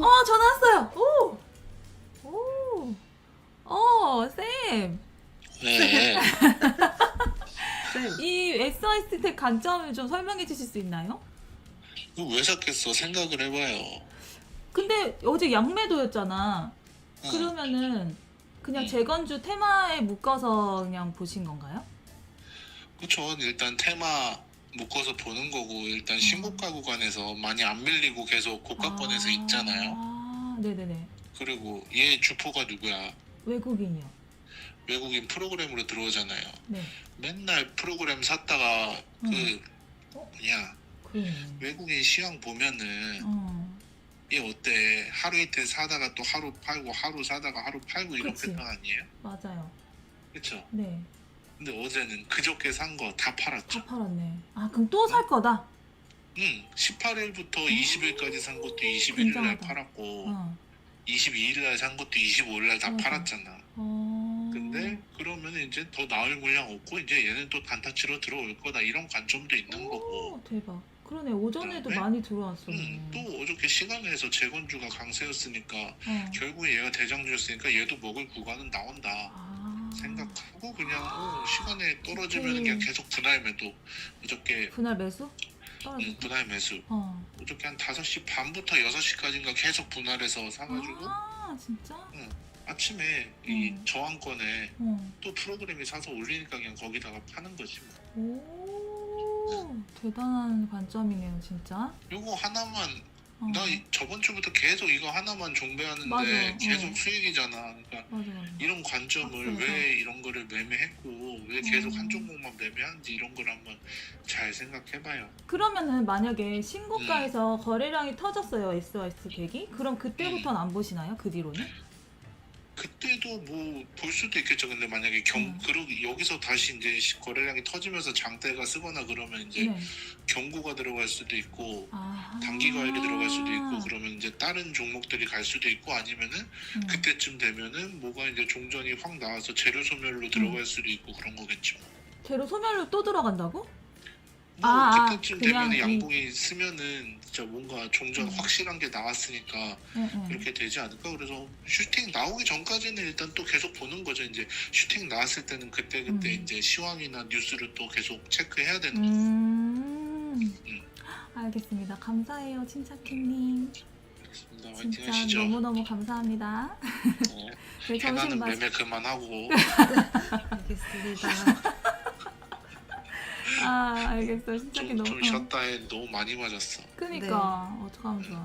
어 전화 왔어요. 오. 오. 어 쌤. 네. 쌤. 이 SOS 텍 관점을 좀 설명해 주실 수 있나요? 이거 왜 샀겠어? 생각을 해봐요. 근데 어제 양매도였잖아. 응. 그러면은 그냥 음. 재건주 테마에 묶어서 그냥 보신 건가요? 그쵸. 일단 테마 묶어서 보는 거고 일단 신고가 구간에서 많이 안 밀리고 계속 고가권에서 있잖아요. 아, 네네네. 그리고 얘 주포가 누구야? 외국인이요. 외국인 프로그램으로 들어오잖아요. 네. 맨날 프로그램 샀다가 그 음. 어? 뭐냐 그러네. 외국인 시황 보면은 어. 얘 어때? 하루 이틀 사다가 또 하루 팔고 하루 사다가 하루 팔고 이런 그치. 패턴 아니에요? 맞아요. 그쵸? 네. 근데 어제는 그저께 산 거 다 팔았죠. 다 팔았네. 아 그럼 또 살 거다. 응, 18일부터 20일까지 산 것도 21일 날 굉장하다. 팔았고 어. 22일 날 산 것도 25일 날다 맞아. 팔았잖아. 어. 근데 그러면 이제 더 나을 물량 없고 이제 얘는 또 단타치로 들어올 거다 이런 관점도 있는 거고. 오, 대박. 그러네. 오전에도 그다음에? 많이 들어왔어. 응, 또 어저께 시간에서 재건주가 강세였으니까 어. 결국에 얘가 대장주였으니까 얘도 먹을 구간은 나온다. 아. 생각하고 그냥 어, 시간에 떨어지면 오케이. 그냥 계속 분할 매도 어저께 분할 매수? 응, 떨어졌다. 분할 매수 어. 어저께 한 5시 반부터 6시까지인가 계속 분할해서 사가지고 아 진짜? 아침에 이 음. 저항권에 어. 또 프로그램이 사서 올리니까 그냥 거기다가 파는 거지 뭐. 오 대단한 관점이네요 진짜. 요거 하나만 어. 나 이- 저번 주부터 계속 이거 하나만 종배하는데 맞아, 계속 어. 수익이잖아 그러니까 맞아 맞아. 이런 관점을 맞습니다. 왜 이런 거를 매매했고 왜 계속 음. 한 종목만 매매하는지 이런 걸 한번 잘 생각해봐요 그러면은 만약에 신고가에서 음. 거래량이 터졌어요 SOS 100이? 그럼 그때부터는 안 보시나요? 그 뒤로는? 그때도 뭐 볼 수도 있겠죠. 근데 만약에 경 음. 그러 여기서 다시 이제 시- 거래량이 터지면서 장대가 쓰거나 그러면 이제 네. 경고가 들어갈 수도 있고 아. 단기 과열이 들어갈 수도 있고 그러면 이제 다른 종목들이 갈 수도 있고 아니면은 음. 그때쯤 되면은 뭐가 이제 종전이 확 나와서 재료 소멸로 들어갈 음. 수도 있고 그런 거겠지 뭐. 재료 소멸로 또 들어간다고? 뭐 아, 아, 그때쯤 그냥 되면 이- 양봉이 쓰면은 진짜 뭔가 종전 음. 확실한 게 나왔으니까 응, 응. 그렇게 되지 않을까 그래서 슈팅 나오기 전까지는 일단 또 계속 보는 거죠 이제 슈팅 나왔을 때는 그때 그때 음. 이제 시황이나 뉴스를 또 계속 체크해야 되는 거죠 음. 음. 알겠습니다. 감사해요, 화이팅 진짜 하시죠 너무너무 감사합니다. 어, 네, 점심 해나는 맛. 매매 그만하고 알겠습니다. 아, 알겠어요. 친차키 좀, 너무. 좀 쉬었다 해 너무 많이 맞았어 그니까 어떡하면 좋아.